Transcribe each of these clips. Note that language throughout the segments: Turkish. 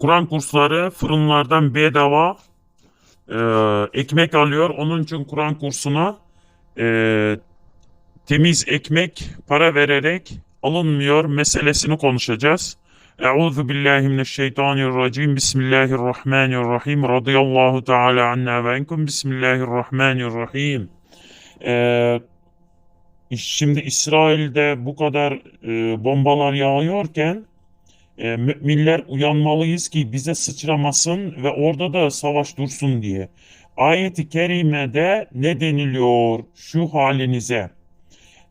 Kur'an kursları fırınlardan bedava e, ekmek alıyor. Onun için Kur'an kursuna e, temiz ekmek para vererek alınmıyor meselesini konuşacağız. Euzu billahi mineşşeytanirracim. Bismillahirrahmanirrahim. Radıyallahu teala anna ve enkum. Bismillahirrahmanirrahim. Ee, şimdi İsrail'de bu kadar e, bombalar yağıyorken e, müminler uyanmalıyız ki bize sıçramasın ve orada da savaş dursun diye. Ayet-i kerimede ne deniliyor şu halinize?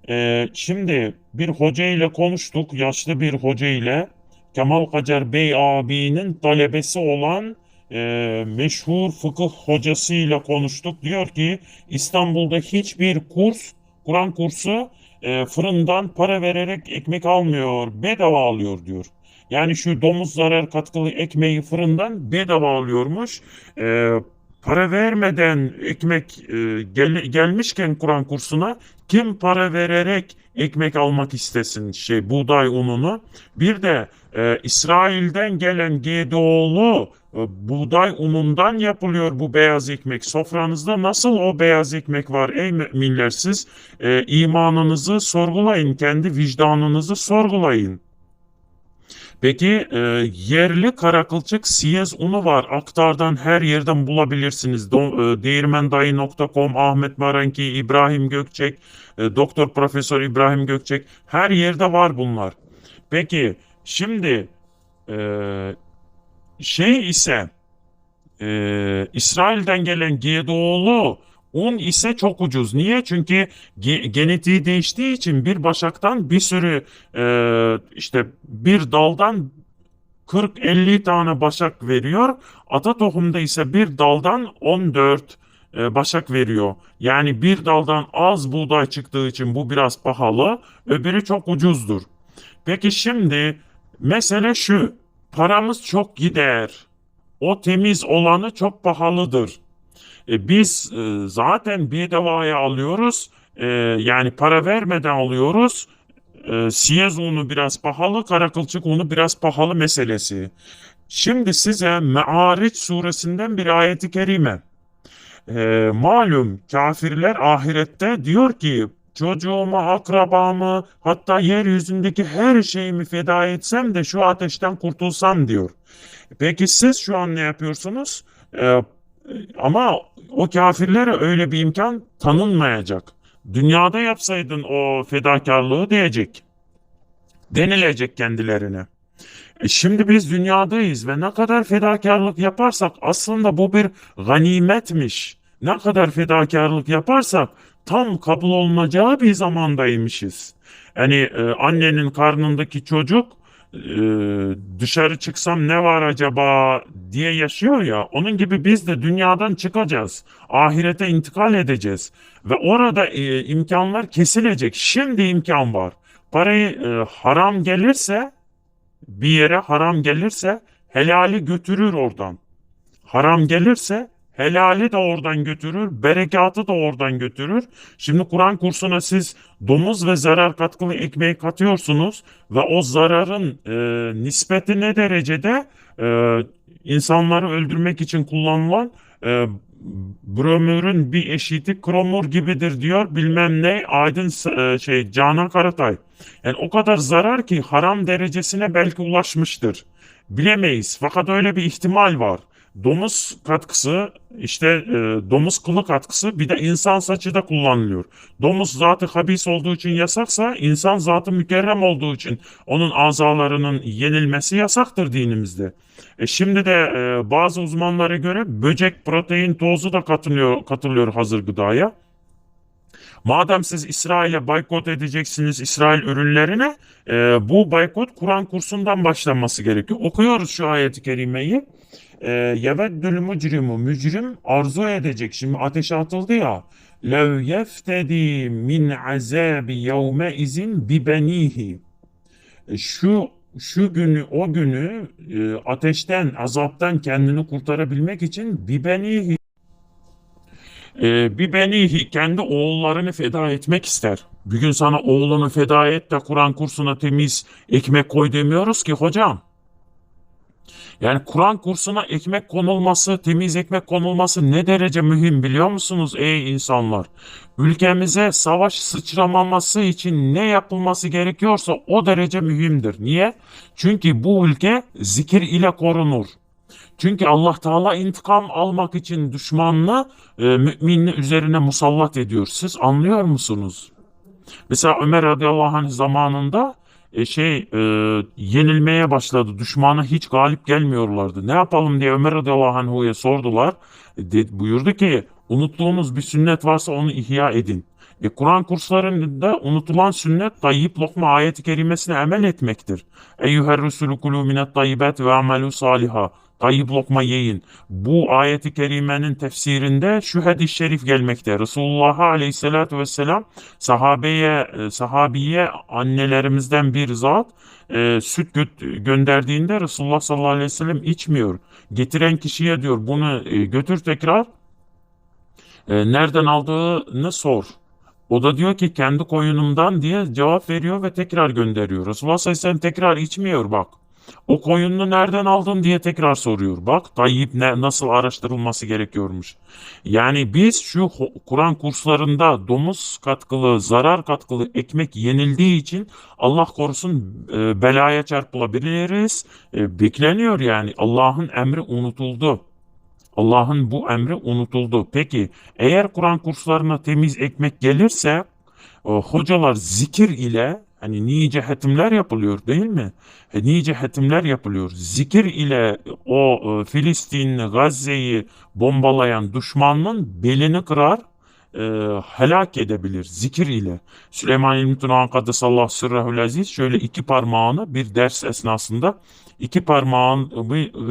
Ee, şimdi bir hoca ile konuştuk, yaşlı bir hoca ile Kemal Kacar Bey abinin talebesi olan e, meşhur fıkıh hocasıyla konuştuk. Diyor ki İstanbul'da hiçbir kurs, Kur'an kursu e, fırından para vererek ekmek almıyor, bedava alıyor diyor. Yani şu domuz zarar katkılı ekmeği fırından bedava alıyormuş. E, para vermeden ekmek e, gel- gelmişken Kur'an kursuna kim para vererek ekmek almak istesin şey buğday ununu. Bir de e, İsrail'den gelen GDO'lu e, buğday unundan yapılıyor bu beyaz ekmek. Sofranızda nasıl o beyaz ekmek var ey müminler siz e, imanınızı sorgulayın, kendi vicdanınızı sorgulayın. Peki e, yerli karakılçık siyez unu var. Aktardan her yerden bulabilirsiniz. Do, e, değirmendayı.com, Ahmet Maranki, İbrahim Gökçek, e, Doktor Profesör İbrahim Gökçek her yerde var bunlar. Peki şimdi e, şey ise e, İsrail'den gelen GDO'lu un ise çok ucuz. Niye? Çünkü ge- genetiği değiştiği için bir başaktan bir sürü e, işte bir daldan 40-50 tane başak veriyor. Ata tohumda ise bir daldan 14 e, başak veriyor. Yani bir daldan az buğday çıktığı için bu biraz pahalı, öbürü çok ucuzdur. Peki şimdi mesele şu. Paramız çok gider. O temiz olanı çok pahalıdır. E, biz e, zaten bedavaya alıyoruz. E, yani para vermeden alıyoruz. E, siyez unu biraz pahalı, karakılçık unu biraz pahalı meselesi. Şimdi size Me'ariç suresinden bir ayeti kerime. E, malum kafirler ahirette diyor ki çocuğumu, akrabamı hatta yeryüzündeki her şeyimi feda etsem de şu ateşten kurtulsam diyor. Peki siz şu an ne yapıyorsunuz? E, ama o kafirlere öyle bir imkan tanınmayacak. Dünyada yapsaydın o fedakarlığı diyecek. Denilecek kendilerine. E şimdi biz dünyadayız ve ne kadar fedakarlık yaparsak aslında bu bir ganimetmiş. Ne kadar fedakarlık yaparsak tam kabul olunacağı bir zamandaymışız. Yani e, annenin karnındaki çocuk e, dışarı çıksam ne var acaba diye yaşıyor ya. Onun gibi biz de dünyadan çıkacağız. Ahirete intikal edeceğiz. Ve orada e, imkanlar kesilecek. Şimdi imkan var. Parayı e, haram gelirse bir yere haram gelirse helali götürür oradan. Haram gelirse helali de oradan götürür, berekatı da oradan götürür. Şimdi Kur'an kursuna siz domuz ve zarar katkılı ekmeği katıyorsunuz ve o zararın e, nispeti ne derecede e, insanları öldürmek için kullanılan e, bromürün bir eşiti kromur gibidir diyor bilmem ne Aydın e, şey Canan Karatay. Yani o kadar zarar ki haram derecesine belki ulaşmıştır. Bilemeyiz fakat öyle bir ihtimal var. Domuz katkısı işte e, domuz kılı katkısı bir de insan saçı da kullanılıyor. Domuz zatı habis olduğu için yasaksa insan zatı mükerrem olduğu için onun azalarının yenilmesi yasaktır dinimizde. E şimdi de e, bazı uzmanlara göre böcek protein tozu da katılıyor, katılıyor hazır gıdaya. Madem siz İsrail'e boykot edeceksiniz İsrail ürünlerine e, bu boykot Kur'an kursundan başlanması gerekiyor. Okuyoruz şu ayeti kerimeyi. E, Yeveddül mücrimu mücrim arzu edecek. Şimdi ateşe atıldı ya. Lev yeftedi min azabi yevme izin bi benihi. E, Şu şu günü o günü e, ateşten azaptan kendini kurtarabilmek için bi benihi e, bir beni kendi oğullarını feda etmek ister. Bir gün sana oğlunu feda et de Kur'an kursuna temiz ekmek koy demiyoruz ki hocam. Yani Kur'an kursuna ekmek konulması, temiz ekmek konulması ne derece mühim biliyor musunuz ey insanlar? Ülkemize savaş sıçramaması için ne yapılması gerekiyorsa o derece mühimdir. Niye? Çünkü bu ülke zikir ile korunur. Çünkü Allah Teala intikam almak için düşmanını e, müminin üzerine musallat ediyor. Siz anlıyor musunuz? Mesela Ömer radıyallahu anh zamanında e, şey e, yenilmeye başladı. Düşmana hiç galip gelmiyorlardı. Ne yapalım diye Ömer radıyallahu anh'a sordular. E, de, buyurdu ki unuttuğunuz bir sünnet varsa onu ihya edin. E, Kur'an kurslarında unutulan sünnet tayyip lokma ayeti kerimesine emel etmektir. Eyyüher rusulü kulü minet tayyibet ve amelü saliha. Tayyip lokma yiyin. Bu ayeti kerimenin tefsirinde şu hadis-i şerif gelmekte. Resulullah aleyhissalatü vesselam sahabeye, e, sahabiye annelerimizden bir zat e, süt gö- gönderdiğinde Resulullah sallallahu aleyhi ve sellem içmiyor. Getiren kişiye diyor bunu e, götür tekrar e, nereden aldığını sor. O da diyor ki kendi koyunumdan diye cevap veriyor ve tekrar gönderiyor. Resulullah sallallahu aleyhi ve sellem tekrar içmiyor bak. O koyununu nereden aldın diye tekrar soruyor. Bak Tayyip ne, nasıl araştırılması gerekiyormuş. Yani biz şu Kur'an kurslarında domuz katkılı, zarar katkılı ekmek yenildiği için Allah korusun e, belaya çarpılabiliriz. E, bekleniyor yani. Allah'ın emri unutuldu. Allah'ın bu emri unutuldu. Peki eğer Kur'an kurslarına temiz ekmek gelirse o hocalar zikir ile hani nice hetimler yapılıyor değil mi? E, nice hetimler yapılıyor. Zikir ile o e, Filistin, Gazze'yi bombalayan düşmanın belini kırar, e, helak edebilir zikir ile. Süleyman İlmi Tunahan Kaddesallahu Sırrahül Aziz şöyle iki parmağını bir ders esnasında iki parmağın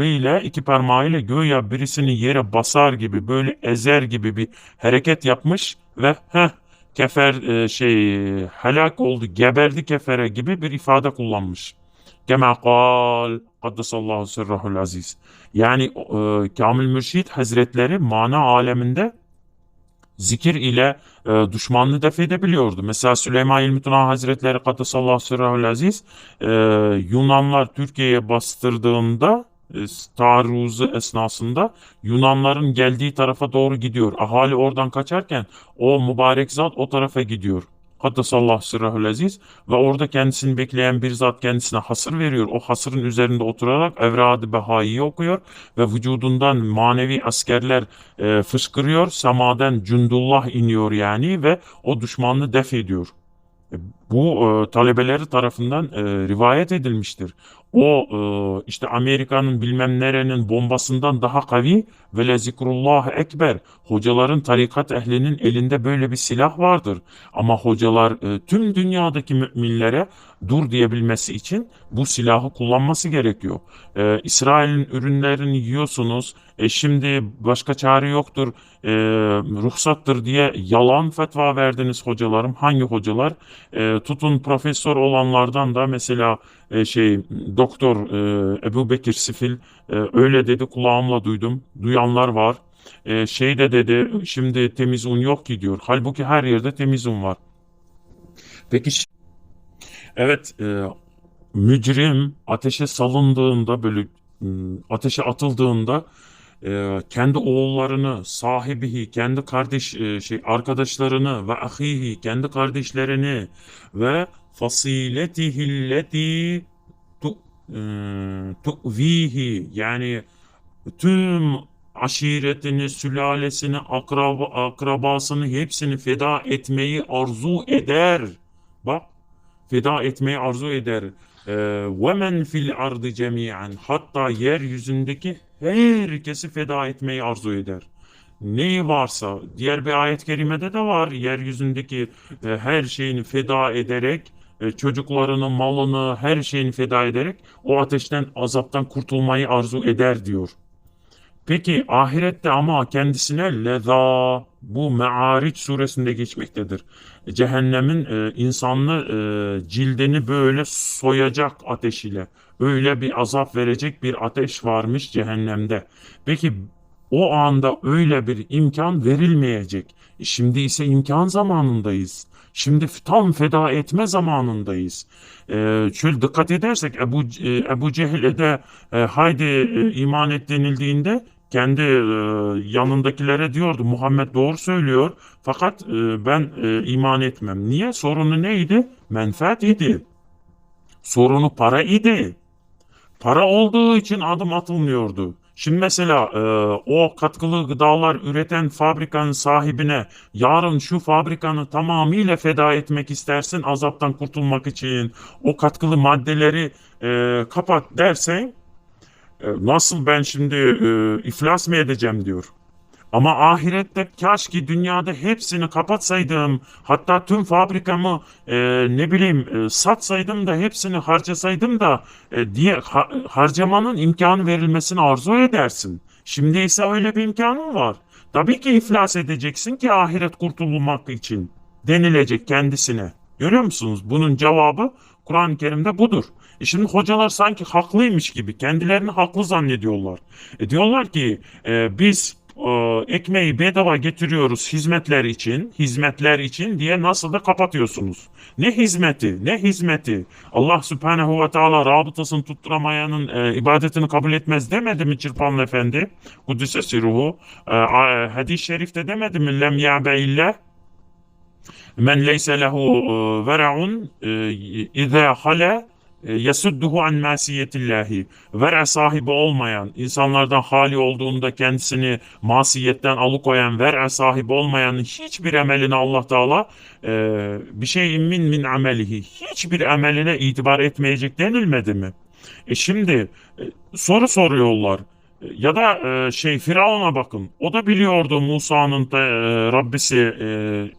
ile iki parmağıyla göğe birisini yere basar gibi böyle ezer gibi bir hareket yapmış ve heh kefer e, şey helak oldu, geberdi kefere gibi bir ifade kullanmış. Kema kal kaddesallahu sırrahul aziz. Yani e, Kamil Mürşid Hazretleri mana aleminde zikir ile e, düşmanını def edebiliyordu. Mesela Süleyman İlmi Tuna Hazretleri kaddesallahu sırrahul aziz e, Yunanlar Türkiye'ye bastırdığında taarruzu esnasında Yunanların geldiği tarafa doğru gidiyor. Ahali oradan kaçarken o mübarek zat o tarafa gidiyor. Kaddesallahu sırrahül aziz ve orada kendisini bekleyen bir zat kendisine hasır veriyor. O hasırın üzerinde oturarak Evrad-ı Behai'yi okuyor ve vücudundan manevi askerler e, fışkırıyor. Semaden cündullah iniyor yani ve o düşmanını def ediyor. E, Bu e, talebeleri tarafından e, rivayet edilmiştir. O e, işte Amerika'nın bilmem nerenin bombasından daha kavi ve le zikrullah ekber. Hocaların tarikat ehlinin elinde böyle bir silah vardır. Ama hocalar e, tüm dünyadaki müminlere dur diyebilmesi için bu silahı kullanması gerekiyor. E, İsrail'in ürünlerini yiyorsunuz. E, şimdi başka çare yoktur. E, ruhsattır diye yalan fetva verdiniz hocalarım. Hangi hocalar? E, tutun profesör olanlardan da mesela e, şey doktor e, Ebu Bekir Sifil e, öyle dedi kulağımla duydum. Duyanlar var. E, şey de dedi şimdi temiz un yok ki diyor. Halbuki her yerde temiz un var. Peki evet e, mücrim ateşe salındığında böyle ateşe atıldığında e, kendi oğullarını, sahibihi, kendi kardeş e, şey arkadaşlarını ve ahihi, kendi kardeşlerini ve fasiletihi tu, e, tu'vihi yani tüm aşiretini, sülalesini, akraba, akrabasını hepsini feda etmeyi arzu eder. Bak feda etmeyi arzu eder. Ve men fil ardı cemiyen hatta yeryüzündeki herkesi feda etmeyi arzu eder. Neyi varsa diğer bir ayet-i kerimede de var yeryüzündeki e, her şeyini feda ederek e, çocuklarını, malını, her şeyini feda ederek o ateşten, azaptan kurtulmayı arzu eder diyor. Peki ahirette ama kendisine leza bu Me'ariç suresinde geçmektedir. Cehennemin e, insanlı e, cildini böyle soyacak ateş ile öyle bir azap verecek bir ateş varmış cehennemde. Peki o anda öyle bir imkan verilmeyecek. E, Şimdi ise imkan zamanındayız. Şimdi tam feda etme zamanındayız. Ee, şöyle dikkat edersek Ebu, e, Ebu Cehil'e de e, haydi e, iman et denildiğinde kendi e, yanındakilere diyordu Muhammed doğru söylüyor fakat e, ben e, iman etmem. Niye? Sorunu neydi? Menfaat idi. Sorunu para idi. Para olduğu için adım atılmıyordu. Şimdi mesela e, o katkılı gıdalar üreten fabrikanın sahibine yarın şu fabrikanı tamamıyla feda etmek istersin azaptan kurtulmak için o katkılı maddeleri e, kapat dersen nasıl ben şimdi e, iflas mı edeceğim diyor. Ama ahirette ki dünyada hepsini kapatsaydım, hatta tüm fabrikamı e, ne bileyim e, satsaydım da hepsini harcasaydım da e, diye ha- harcamanın imkanı verilmesini arzu edersin. Şimdi ise öyle bir imkanın var. Tabii ki iflas edeceksin ki ahiret kurtulmak için denilecek kendisine. Görüyor musunuz? Bunun cevabı Kur'an-ı Kerim'de budur. E şimdi hocalar sanki haklıymış gibi kendilerini haklı zannediyorlar. E diyorlar ki e, biz e, ekmeği bedava getiriyoruz hizmetler için, hizmetler için diye nasıl da kapatıyorsunuz. Ne hizmeti, ne hizmeti. Allah Subhanahu ve Teala rabıtasını tutturamayanın e, ibadetini kabul etmez demedi mi Çırpanlı Efendi? Kudüs'e siruhu. E, a- hadis-i şerifte demedi mi? Lem ya'be illah men leyse lehu e, vera'un e, izâ hala e, yasudduhu an masiyetillahi vera sahibi olmayan insanlardan hali olduğunda kendisini masiyetten alıkoyan vera sahibi olmayanın hiçbir amelini Allah Teala e, bir şeyin min min amelihi hiçbir ameline itibar etmeyecek denilmedi mi? E şimdi e, soru soruyorlar. Ya da e, şey Firavun'a bakın. O da biliyordu Musa'nın da e, Rabbisi e,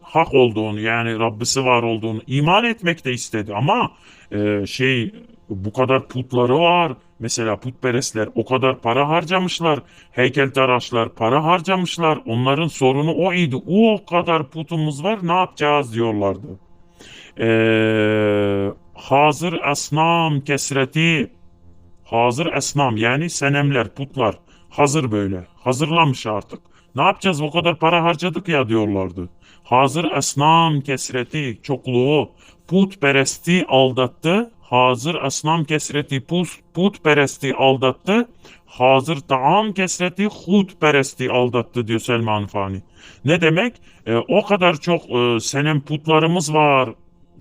hak olduğunu yani Rabbisi var olduğunu iman etmek de istedi ama e, şey bu kadar putları var. Mesela putperestler o kadar para harcamışlar. Heykeltıraşlar para harcamışlar. Onların sorunu o idi. O kadar putumuz var ne yapacağız diyorlardı. E, hazır asnam kesreti Hazır esnam yani senemler, putlar hazır böyle. Hazırlanmış artık. Ne yapacağız o kadar para harcadık ya diyorlardı. Hazır esnam kesreti çokluğu putperesti aldattı. Hazır esnam kesreti put, putperesti aldattı. Hazır taam kesreti hutperesti aldattı diyor Selman Fani. Ne demek? E, o kadar çok e, senem putlarımız var.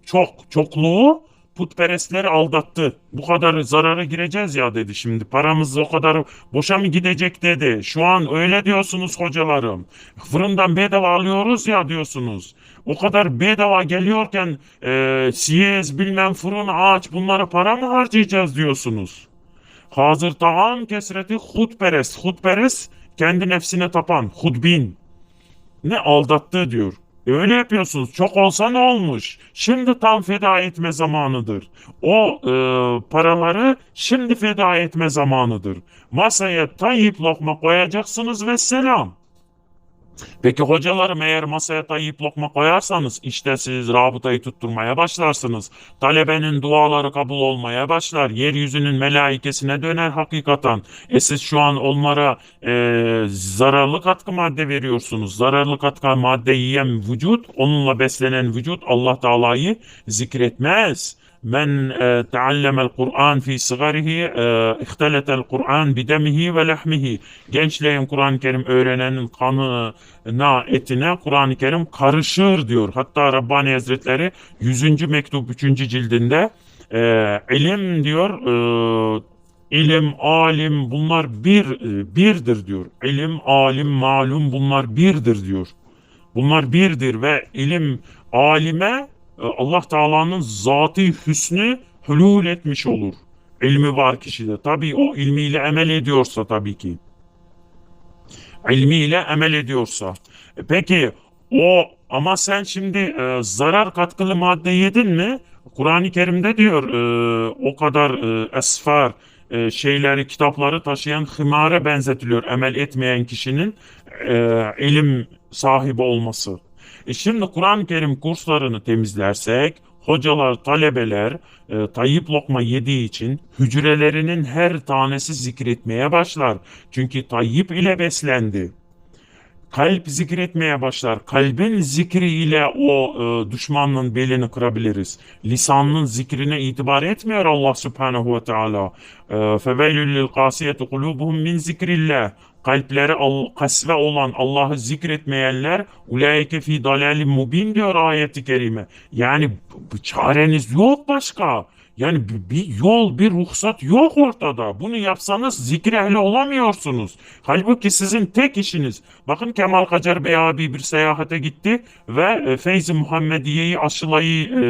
Çok çokluğu putperestleri aldattı. Bu kadar zarara gireceğiz ya dedi şimdi. Paramız o kadar boşa mı gidecek dedi. Şu an öyle diyorsunuz hocalarım. Fırından bedava alıyoruz ya diyorsunuz. O kadar bedava geliyorken e, siyez bilmem fırın ağaç bunlara para mı harcayacağız diyorsunuz. Hazır taam kesreti hutperest. Hutperest kendi nefsine tapan. Hudbin. Ne aldattı diyor. Öyle yapıyorsunuz. Çok olsa ne olmuş? Şimdi tam feda etme zamanıdır. O e, paraları şimdi feda etme zamanıdır. Masaya tayyip lokma koyacaksınız ve selam. Peki hocalarım eğer masaya tayyip lokma koyarsanız işte siz rabıtayı tutturmaya başlarsınız. Talebenin duaları kabul olmaya başlar. Yeryüzünün melaikesine döner hakikaten. E siz şu an onlara e, zararlı katkı madde veriyorsunuz. Zararlı katkı madde yiyen vücut, onunla beslenen vücut Allah Teala'yı zikretmez. Teallemel Kur'an fi sigarihi e, ihteletel Kur'an bidemihi ve lahmihi. Gençlerin Kur'an-ı Kerim öğrenenin kanına, etine Kur'an-ı Kerim karışır diyor. Hatta Rabbani Hazretleri 100. mektup 3. cildinde e, ilim diyor e, ilim, alim bunlar bir e, birdir diyor. İlim, alim, malum bunlar birdir diyor. Bunlar birdir ve ilim alime Allah Teala'nın zatı hüsnü hülul etmiş olur. İlmi var kişide. Tabii o ilmiyle emel ediyorsa tabii ki. İlmiyle emel ediyorsa. E, Peki o ama sen şimdi e, zarar katkılı madde yedin mi? Kur'an-ı Kerim'de diyor e, o kadar e, esfar e, şeyleri, kitapları taşıyan hımara benzetiliyor emel etmeyen kişinin e, ilim sahibi olması. E şimdi Kur'an-ı Kerim kurslarını temizlersek hocalar, talebeler e, Tayyip Lokma yediği için hücrelerinin her tanesi zikretmeye başlar. Çünkü Tayyip ile beslendi. Kalp zikretmeye başlar. Kalbin zikriyle o e, düşmanın belini kırabiliriz. Lisanın zikrine itibar etmiyor Allah Subhanahu ve Teala. E, Fevellül lil kasiyeti kulubuhum min zikrillah. Kalpleri al, kasve olan Allah'ı zikretmeyenler ulaike fi dalalin mubin diyor ayeti kerime. Yani çareniz yok başka. Yani bir, yol, bir ruhsat yok ortada. Bunu yapsanız zikir ehli olamıyorsunuz. Halbuki sizin tek işiniz. Bakın Kemal Kacar Bey abi bir seyahate gitti ve e, Feyzi Muhammediye'yi aşılayı, e,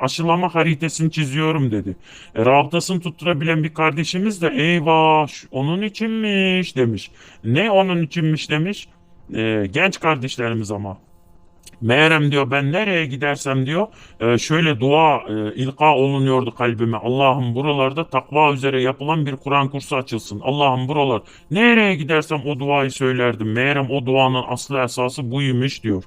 aşılama haritasını çiziyorum dedi. E, rabıtasını tutturabilen bir kardeşimiz de eyvah onun içinmiş demiş. Ne onun içinmiş demiş. E, genç kardeşlerimiz ama. Meğerem diyor ben nereye gidersem diyor e, şöyle dua e, ilka olunuyordu kalbime. Allah'ım buralarda takva üzere yapılan bir Kur'an kursu açılsın. Allah'ım buralar nereye gidersem o duayı söylerdim. Meğerem o duanın aslı esası buymuş diyor.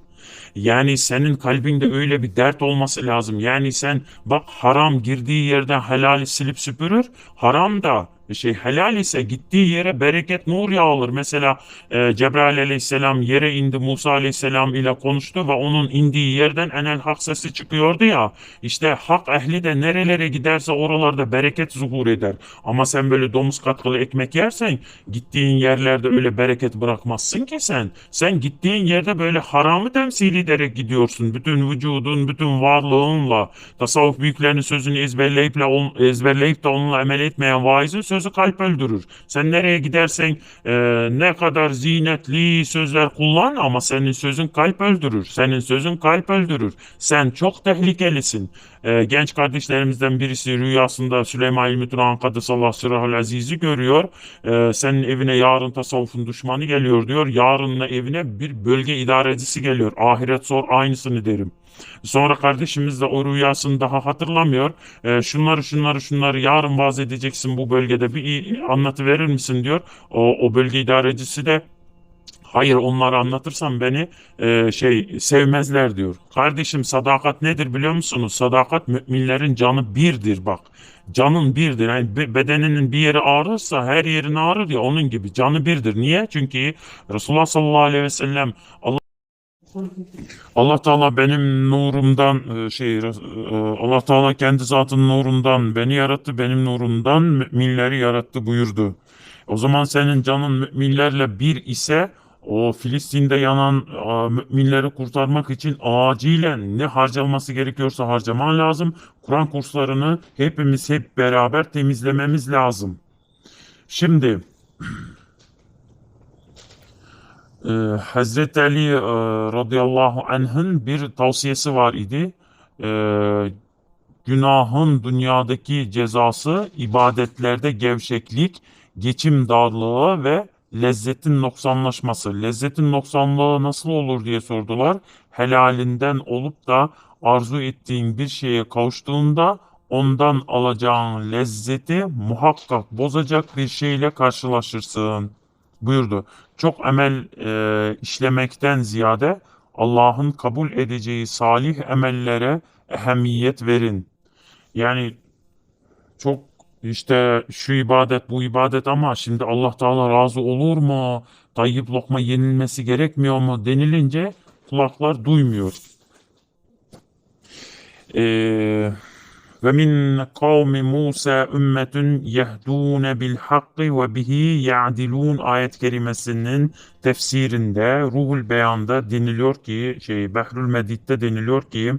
Yani senin kalbinde öyle bir dert olması lazım. Yani sen bak haram girdiği yerden helali silip süpürür. Haram da şey helal ise gittiği yere bereket nur yağılır. Mesela e, Cebrail aleyhisselam yere indi Musa aleyhisselam ile konuştu ve onun indiği yerden enel hak sesi çıkıyordu ya. İşte hak ehli de nerelere giderse oralarda bereket zuhur eder. Ama sen böyle domuz katkılı ekmek yersen gittiğin yerlerde öyle bereket bırakmazsın ki sen. Sen gittiğin yerde böyle haramı temsil ederek gidiyorsun. Bütün vücudun, bütün varlığınla. Tasavvuf büyüklerinin sözünü ezberleyip, ezberleyip de onunla amel etmeyen vaizin kalp öldürür. Sen nereye gidersen e, ne kadar zinetli sözler kullan ama senin sözün kalp öldürür. Senin sözün kalp öldürür. Sen çok tehlikelisin. E, genç kardeşlerimizden birisi rüyasında Süleyman İlmi Turan Kadısallah Sırahul Aziz'i görüyor. E, senin evine yarın tasavvufun düşmanı geliyor diyor. Yarınla evine bir bölge idarecisi geliyor. Ahiret sor aynısını derim. Sonra kardeşimiz de o rüyasını daha hatırlamıyor. E, şunları şunları şunları yarın vaaz edeceksin bu bölgede bir anlatı verir misin diyor. O, o bölge idarecisi de Hayır onları anlatırsam beni e, şey sevmezler diyor. Kardeşim sadakat nedir biliyor musunuz? Sadakat müminlerin canı birdir bak. Canın birdir. Yani be- bedeninin bir yeri ağrırsa her yerin ağrır ya onun gibi. Canı birdir. Niye? Çünkü Resulullah sallallahu aleyhi ve sellem Allah Allah Teala benim nurumdan e, şey e, Allah Teala kendi zatının nurundan beni yarattı, benim nurumdan müminleri yarattı buyurdu. O zaman senin canın müminlerle bir ise o Filistin'de yanan a, müminleri kurtarmak için acilen ne harcanması gerekiyorsa harcaman lazım. Kur'an kurslarını hepimiz hep beraber temizlememiz lazım. Şimdi e, Hazreti Ali e, radıyallahu anh'ın bir tavsiyesi var idi. E, günahın dünyadaki cezası ibadetlerde gevşeklik, geçim darlığı ve lezzetin noksanlaşması. Lezzetin noksanlığı nasıl olur diye sordular. Helalinden olup da arzu ettiğin bir şeye kavuştuğunda ondan alacağın lezzeti muhakkak bozacak bir şeyle karşılaşırsın buyurdu. Çok amel e, işlemekten ziyade Allah'ın kabul edeceği salih emellere ehemmiyet verin. Yani çok işte şu ibadet bu ibadet ama şimdi Allah Teala razı olur mu? Tayyip lokma yenilmesi gerekmiyor mu denilince kulaklar duymuyor. Ee, ve min kavmi Musa ümmetun yehdûne bil hakkı ve bihi ya'dilûn ayet kerimesinin tefsirinde Ruhul Beyan'da deniliyor ki şey Behrül Medid'de deniliyor ki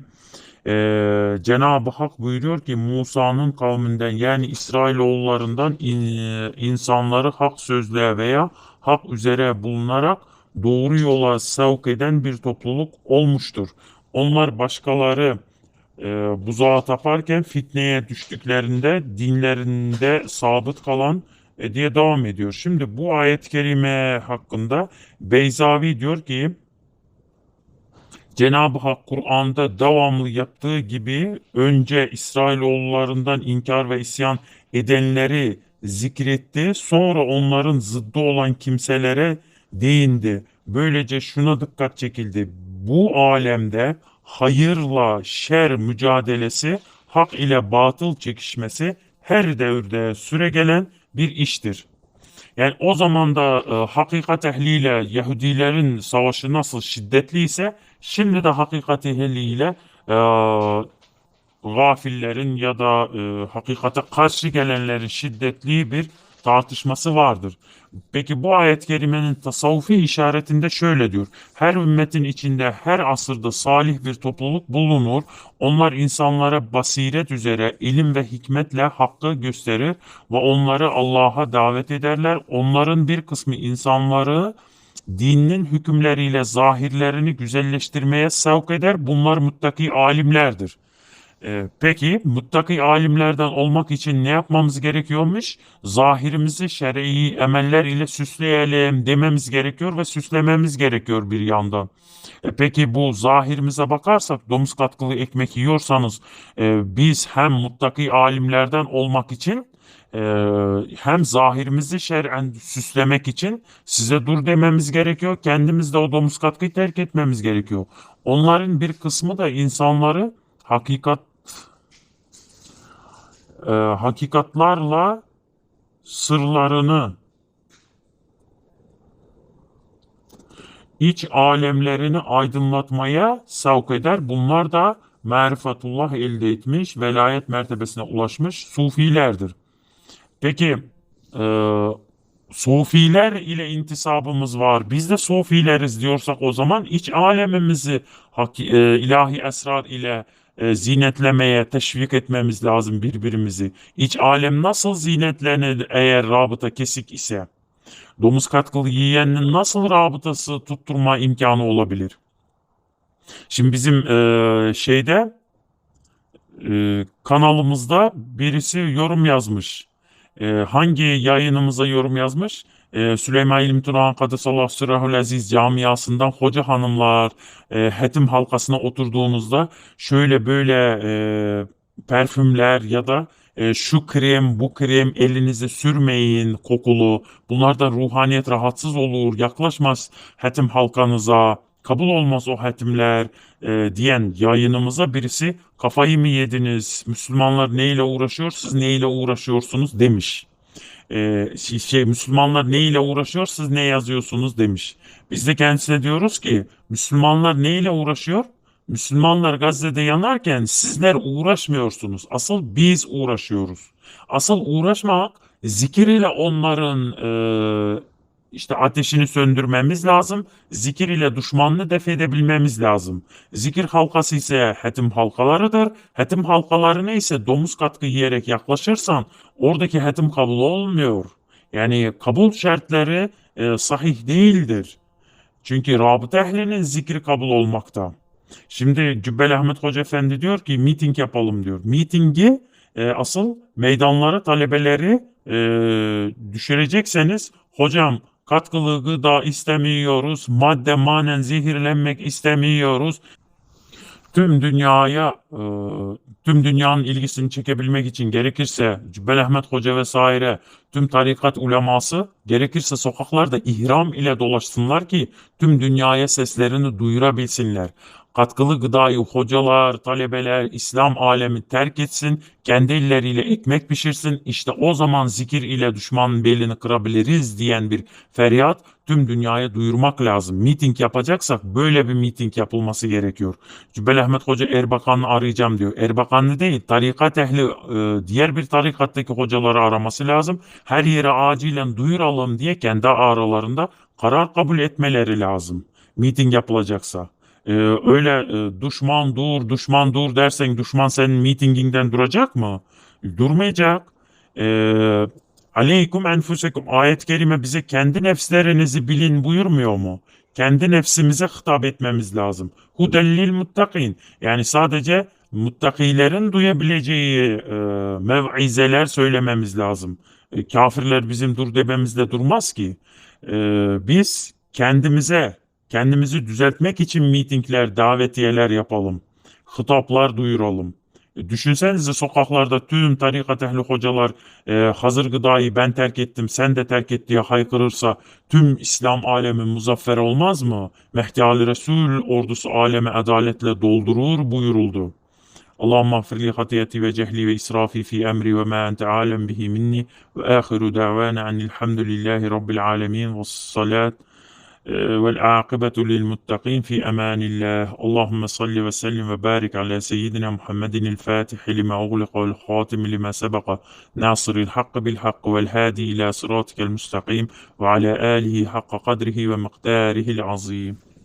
ee, Cenab-ı Hak buyuruyor ki Musa'nın kavminden yani İsrailoğullarından in- insanları hak sözlüğe veya hak üzere bulunarak doğru yola sevk eden bir topluluk olmuştur. Onlar başkaları e, buzağa taparken fitneye düştüklerinde dinlerinde sabit kalan e, diye devam ediyor. Şimdi bu ayet-i kerime hakkında Beyzavi diyor ki Cenab-ı Hak Kur'an'da devamlı yaptığı gibi önce İsrailoğullarından inkar ve isyan edenleri zikretti. Sonra onların zıddı olan kimselere değindi. Böylece şuna dikkat çekildi. Bu alemde hayırla şer mücadelesi, hak ile batıl çekişmesi her devirde süregelen bir iştir. Yani o zaman da e, hakikat ehliyle Yahudilerin savaşı nasıl şiddetliyse şimdi de hakikat ehliyle e, gafillerin ya da e, hakikate karşı gelenlerin şiddetli bir tartışması vardır. Peki bu ayet-i kerimenin tasavvufi işaretinde şöyle diyor. Her ümmetin içinde her asırda salih bir topluluk bulunur. Onlar insanlara basiret üzere ilim ve hikmetle hakkı gösterir ve onları Allah'a davet ederler. Onların bir kısmı insanları dininin hükümleriyle zahirlerini güzelleştirmeye sevk eder. Bunlar muttaki alimlerdir. Ee, peki muttaki alimlerden olmak için ne yapmamız gerekiyormuş? Zahirimizi şer'i emeller ile süsleyelim dememiz gerekiyor ve süslememiz gerekiyor bir yandan. E, peki bu zahirimize bakarsak domuz katkılı ekmek yiyorsanız e, biz hem muttaki alimlerden olmak için e, hem zahirimizi şer'en süslemek için size dur dememiz gerekiyor. Kendimiz de o domuz katkıyı terk etmemiz gerekiyor. Onların bir kısmı da insanları hakikat e, hakikatlarla sırlarını iç alemlerini aydınlatmaya sevk eder. Bunlar da marifetullah elde etmiş, velayet mertebesine ulaşmış sufilerdir. Peki e, sufiler ile intisabımız var. Biz de sufileriz diyorsak o zaman iç alemimizi haki- e, ilahi esrar ile e, zinetlemeye teşvik etmemiz lazım birbirimizi. İç alem nasıl zinetlenir eğer rabıta kesik ise? Domuz katkılı yiyenin nasıl rabıtası tutturma imkanı olabilir? Şimdi bizim e, şeyde e, kanalımızda birisi yorum yazmış. E, hangi yayınımıza yorum yazmış? E, Süleyman İlmi Turan Kadesallahu Sürahul Aziz camiasından hoca hanımlar e, hetim halkasına oturduğunuzda şöyle böyle e, parfümler ya da e, şu krem bu krem elinize sürmeyin kokulu. Bunlardan ruhaniyet rahatsız olur yaklaşmaz hetim halkanıza. Kabul olmaz o hetimler e, diyen yayınımıza birisi kafayı mı yediniz? Müslümanlar neyle uğraşıyor siz neyle uğraşıyorsunuz? demiş. E, şey, Müslümanlar neyle uğraşıyor siz ne yazıyorsunuz demiş. Biz de kendisine diyoruz ki Müslümanlar neyle uğraşıyor? Müslümanlar Gazze'de yanarken sizler uğraşmıyorsunuz. Asıl biz uğraşıyoruz. Asıl uğraşmak zikir ile onların e, işte ateşini söndürmemiz lazım. Zikir ile düşmanını def edebilmemiz lazım. Zikir halkası ise hetim halkalarıdır. Hetim halkalarına ise domuz katkı yiyerek yaklaşırsan oradaki hetim kabul olmuyor. Yani kabul şartları e, sahih değildir. Çünkü rabıta ehlinin zikri kabul olmakta. Şimdi Cübbeli Ahmet Hoca Efendi diyor ki miting yapalım diyor. Mitingi e, asıl meydanlara talebeleri e, düşürecekseniz hocam katkılı gıda istemiyoruz, madde manen zehirlenmek istemiyoruz. Tüm dünyaya, e, tüm dünyanın ilgisini çekebilmek için gerekirse Cübbeli Ahmet Hoca vesaire tüm tarikat uleması gerekirse sokaklarda ihram ile dolaşsınlar ki tüm dünyaya seslerini duyurabilsinler. Katkılı gıdayı hocalar, talebeler, İslam alemi terk etsin, kendi elleriyle ekmek pişirsin. İşte o zaman zikir ile düşmanın belini kırabiliriz diyen bir feryat tüm dünyaya duyurmak lazım. Miting yapacaksak böyle bir miting yapılması gerekiyor. Cübbeli Ahmet Hoca Erbakan'ı arayacağım diyor. Erbakan'ı değil, tarikat ehli e, diğer bir tarikattaki hocaları araması lazım. Her yere acilen duyuralım diye kendi aralarında karar kabul etmeleri lazım. Miting yapılacaksa. Ee, öyle e, düşman dur, düşman dur dersen düşman senin mitinginden duracak mı? Durmayacak. Ee, Aleykum enfusekum ayet-i kerime bize kendi nefslerinizi bilin buyurmuyor mu? Kendi nefsimize hitap etmemiz lazım. Hudellil muttakin. Yani sadece muttakilerin duyabileceği e, mev'izeler söylememiz lazım. E, kafirler bizim dur dememizde durmaz ki. E, biz kendimize Kendimizi düzeltmek için mitingler, davetiyeler yapalım. Hitaplar duyuralım. E, Düşünsenize sokaklarda tüm tarikat ehli hocalar e, hazır gıdayı ben terk ettim sen de terk et diye haykırırsa tüm İslam alemi muzaffer olmaz mı? Mehdi Ali Resul ordusu aleme adaletle doldurur buyuruldu. اللهم اغفر لي خطيئتي وجهلي وإسرافي في أمري وما أنت عالم به مني وآخر دعوانا أن الحمد لله رب العالمين والصلاة آه، والعاقبة للمتقين في أمان الله. اللهم صل وسلم وبارك على سيدنا محمد الفاتح لما أغلق والخاتم لما سبق ناصر الحق بالحق والهادي إلى صراطك المستقيم وعلى آله حق قدره ومقداره العظيم.